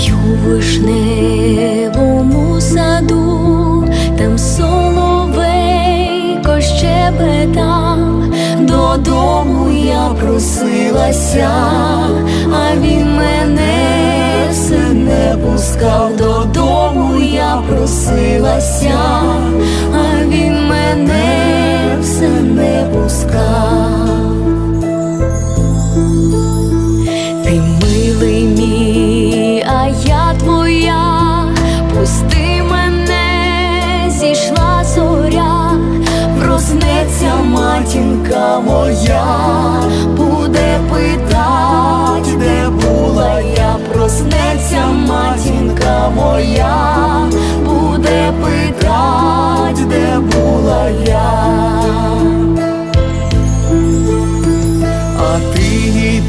Й вишневому саду, там соловейко щебетав, додому я просилася, а він мене все не пускав, додому я просилася, Я буде питать, де була я, проснеться матінка моя, буде питать, де була я, а ти.